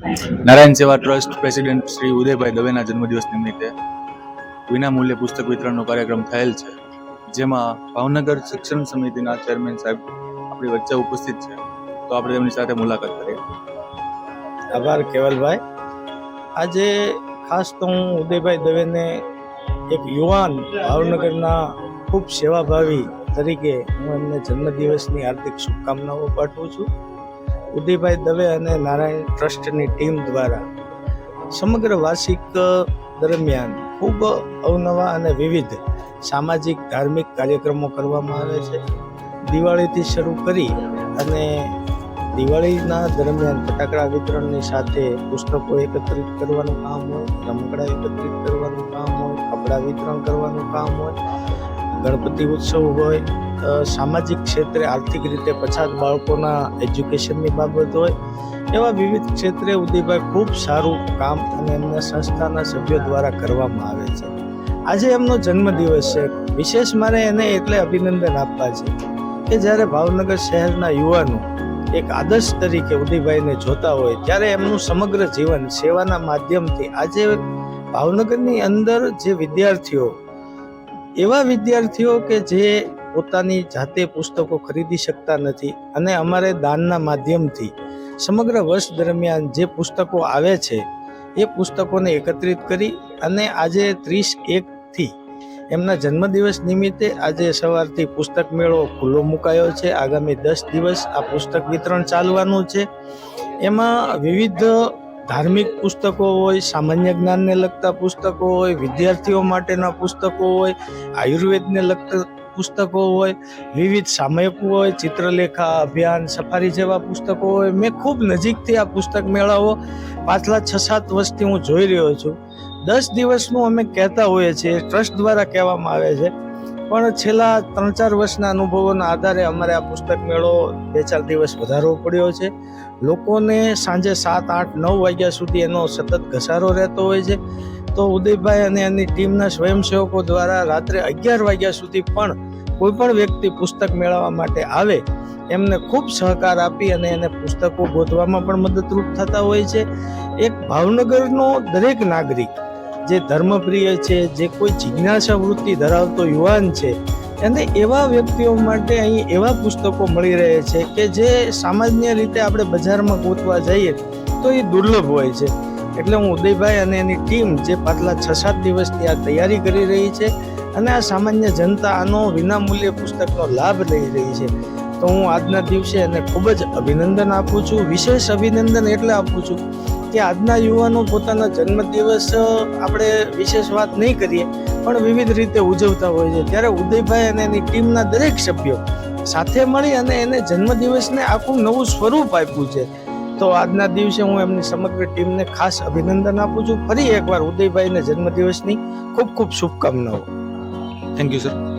Narayan Seva trust president Shri Udaybhai દવેના જન્મદિવસ નિમિત્તે વિનામૂલ્યે પુસ્તક વિતરણનો કાર્યક્રમ થયેલ છે, જેમાં ભાવનગર શિક્ષણ સમિતિના ચેરમેન સાહેબ આપણી વચ્ચે ઉપસ્થિત છે. તો આપણે તેમની સાથે મુલાકાત કરીએ. આભાર, કેવલભાઈ. આજે ખાસ તો હું ઉદયભાઈ દવેને એક યુવાન ભાવનગરના ખૂબ સેવાભાવી તરીકે હું એમને જન્મદિવસની હાર્દિક શુભકામનાઓ પાઠવું છું. ઉદયભાઈ દવે અને નારાયણ ટ્રસ્ટની ટીમ દ્વારા સમગ્ર વાર્ષિક દરમિયાન ખૂબ અવનવા અને વિવિધ સામાજિક, ધાર્મિક કાર્યક્રમો કરવામાં આવે છે. દિવાળીથી શરૂ કરી અને દિવાળીના દરમિયાન ફટાકડા વિતરણની સાથે પુસ્તકો એકત્રિત કરવાનું કામ હોય, રમકડા એકત્રિત કરવાનું કામ હોય, કપડાં વિતરણ કરવાનું કામ હોય, ગણપતિ ઉત્સવ હોય સામાજિક ક્ષેત્રે, આર્થિક રીતે પછાત બાળકોના એજ્યુકેશનની બાબત હોય, એવા વિવિધ ક્ષેત્રે ઉદયભાઈ ખૂબ સારું કામ અને એમના સંસ્થાના સભ્યો દ્વારા કરવામાં આવે છે. આજે એમનો જન્મદિવસ છે. વિશેષ મારે એને એટલે અભિનંદન આપવા છે કે જ્યારે ભાવનગર શહેરના યુવાનો એક આદર્શ તરીકે ઉદયભાઈને જોતા હોય, ત્યારે એમનું સમગ્ર જીવન સેવાના માધ્યમથી આજે ભાવનગરની અંદર જે વિદ્યાર્થીઓ, એવા વિદ્યાર્થીઓ કે જે પોતાની જાતે પુસ્તકો ખરીદી શકતા નથી અને અમારે દાનના માધ્યમથી સમગ્ર વર્ષ દરમિયાન જે પુસ્તકો આવે છે, એ પુસ્તકોને એકત્રિત કરી અને આજે ત્રીસ એકથી એમના જન્મદિવસ નિમિત્તે આજે સવારથી પુસ્તક મેળો ખુલ્લો મુકાયો છે. આગામી દસ દિવસ આ પુસ્તક વિતરણ ચાલવાનું છે. એમાં વિવિધ ધાર્મિક પુસ્તકો હોય, સામાન્ય જ્ઞાનને લગતા પુસ્તકો હોય, વિદ્યાર્થીઓ માટેના પુસ્તકો હોય, આયુર્વેદને લગતા પુસ્તકો હોય, વિવિધ સામયિકો હોય, ચિત્રલેખા, અભિયાન, સફારી જેવા પુસ્તકો હોય. મેં ખૂબ નજીકથી આ પુસ્તક મેળાઓ પાછલા છ સાત વર્ષથી હું જોઈ રહ્યો છું. દસ દિવસનું અમે કહેતા હોઈએ છીએ, ટ્રસ્ટ દ્વારા કહેવામાં આવે છે. પણ છેલ્લા ત્રણ ચાર વર્ષના અનુભવોના આધારે અમારે આ પુસ્તક મેળો બે ચાર દિવસ વધારવો પડ્યો છે. લોકોને સાંજે સાત, આઠ, નવ વાગ્યા સુધી એનો સતત ઘસારો રહેતો હોય છે. તો ઉદયભાઈ અને એની ટીમના સ્વયંસેવકો દ્વારા રાત્રે અગિયાર વાગ્યા સુધી પણ કોઈપણ વ્યક્તિ પુસ્તક મેળવવા માટે આવે, એમને ખૂબ સહકાર આપી અને એને પુસ્તકો ગોતવામાં પણ મદદરૂપ થતા હોય છે. એક ભાવનગરનો દરેક નાગરિક જે ધર્મપ્રિય છે, જે કોઈ જિજ્ઞાસા વૃત્તિ ધરાવતો યુવાન છે અને એવા વ્યક્તિઓ માટે અહીં એવા પુસ્તકો મળી રહે છે કે જે સામાન્ય રીતે આપણે બજારમાં ગોતવા જઈએ તો એ દુર્લભ હોય છે. એટલે હું ઉદયભાઈ અને એની ટીમ જે પાછલા છ સાત દિવસથી આ તૈયારી કરી રહી છે અને આ સામાન્ય જનતા આનો વિનામૂલ્ય પુસ્તકનો લાભ લઈ રહી છે. તો હું આજના દિવસે એને ખૂબ જ અભિનંદન આપું છું, વિશેષ અભિનંદન એટલે આપું છું કે આજના યુવાનો પોતાના જન્મદિવસ આપણે વિશેષ વાત નહીં કરીએ, પણ વિવિધ રીતે ઉજવતા હોય છે. ત્યારે ઉદયભાઈ અને એની ટીમના દરેક સભ્યો સાથે મળી અને એને જન્મદિવસને આખું નવું સ્વરૂપ આપ્યું છે. તો આજના દિવસે હું એમની સમગ્ર ટીમને ખાસ અભિનંદન આપું છું. ફરી એકવાર ઉદયભાઈને જન્મદિવસની ખૂબ ખૂબ શુભકામનાઓ. Thank you sir